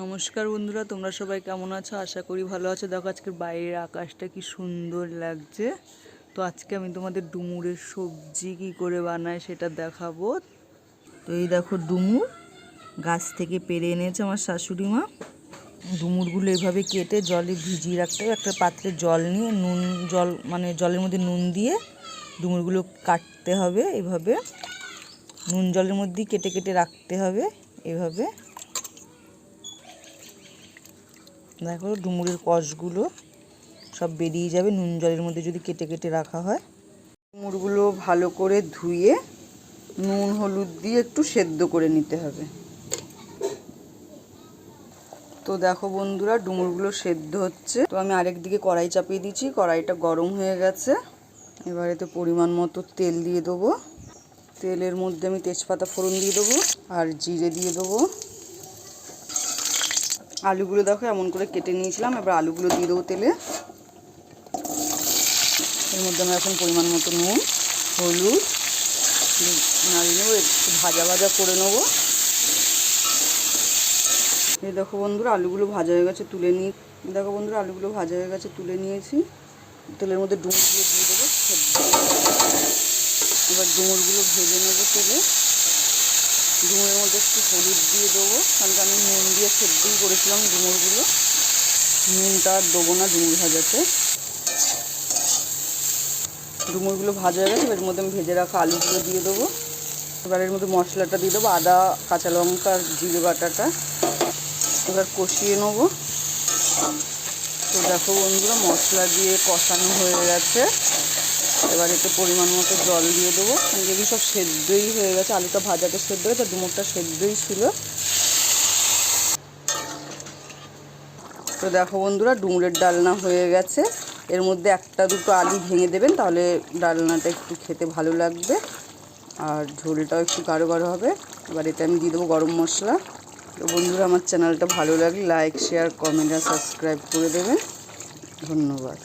নমস্কার বন্ধুরা, তোমরা সবাই কেমন আছো? আশা করি ভালো আছো। দেখো আজকের বাইরের আকাশটা কি সুন্দর লাগছে। তো আজকে আমি তোমাদের ডুমুরের সবজি কি করে বানায় সেটা দেখাবো। তো এই দেখো, ডুমুর গাছ থেকে পেরে এনেছে আমার শাশুড়ি মা। ডুমুরগুলো এভাবে কেটে জলে ভিজিয়ে রাখতে হবে। একটা পাত্রে জল নিয়ে, নুন, জল মানে জলের মধ্যে নুন দিয়ে ডুমুরগুলো কাটতে হবে এভাবে। নুন জলের মধ্যেই কেটে কেটে রাখতে হবে এভাবে। দেখো ডুমুরের কষগুলো সব বেরিয়ে যাবে। নুন জলের মধ্যে যদি কেটে কেটে রাখা হয়। ডুমুরগুলো ভালো করে ধুয়ে নুন, হলুদ দিয়ে একটু সেদ্ধ করে নিতে হবে। তো দেখো বন্ধুরা, ডুমুরগুলো সেদ্ধ হচ্ছে। তো আমি আরেক দিকে কড়াই চাপিয়ে দিচ্ছি। কড়াইটা গরম হয়ে গেছে। এবারে তো পরিমাণ মতো তেল দিয়ে দেবো। তেলের মধ্যে আমি তেজপাতা ফোড়ন দিয়ে দেবো আর জিরে দিয়ে দেবো। আলুগুলো দেখো, এমন করে কেটে নিয়েছিলাম। এবার আলুগুলো দিয়ে দেবো তেলে। এর মধ্যে আমি এখন পরিমাণ মতো নুন, হলুদ, নাড়িয়ে নেব, একটু ভাজা ভাজা করে নেব। এই দেখো বন্ধুরা, আলুগুলো ভাজা হয়ে গেছে, তুলে নিয়ে দেখো বন্ধুরা, আলুগুলো ভাজা হয়ে গেছে, তুলে নিয়েছি। তেলের মধ্যে ডুমুরগুলো দিয়ে দেবো। এবার ডুমুরগুলো ভেজে নেব তেলে। ডুমুরের মধ্যে একটু হলুদ দিয়ে দেবো। কারণ আমি নুন দিয়ে সেদ্ধই করেছিলাম ডুমুরগুলো নুনটা আর দেবো না ডুমুর ভাজাতে। ডুমুরগুলো ভাজা হয়ে গেছে এর মধ্যে আমি ভেজে রাখা আলুগুলো দিয়ে দেবো। এবার এর মধ্যে মশলাটা দিয়ে দেবো, আদা, কাঁচা লঙ্কা জিরে বাটাটা। এবার কষিয়ে নেব। তো দেখো বন্ধুরা, মশলা দিয়ে কষানো হয়ে গেছে। এবার এতে পরিমাণ মতো জল দিয়ে দেবো। যেগুলো সব সেদ্ধই হয়ে গেছে, আলুটা ভাজাতে সেদ্ধ হয়েছে ডুমুরটা সেদ্ধই ছিল। তো দেখো বন্ধুরা, ডুমুরের ডালনা হয়ে গেছে। এর মধ্যে একটা দুটো আলু ভেঙে দেবেন, তাহলে ডালনাটা একটু খেতে ভালো লাগবে। আর ঝোলটাও একটু গাঢ় গাঢ় হবে। এবার এতে আমি দিয়ে দেবো গরম মশলা। তো বন্ধুরা, আমার চ্যানেলটা ভালো লাগলে লাইক, শেয়ার, কমেন্ট আর সাবস্ক্রাইব করে দেবেন। ধন্যবাদ।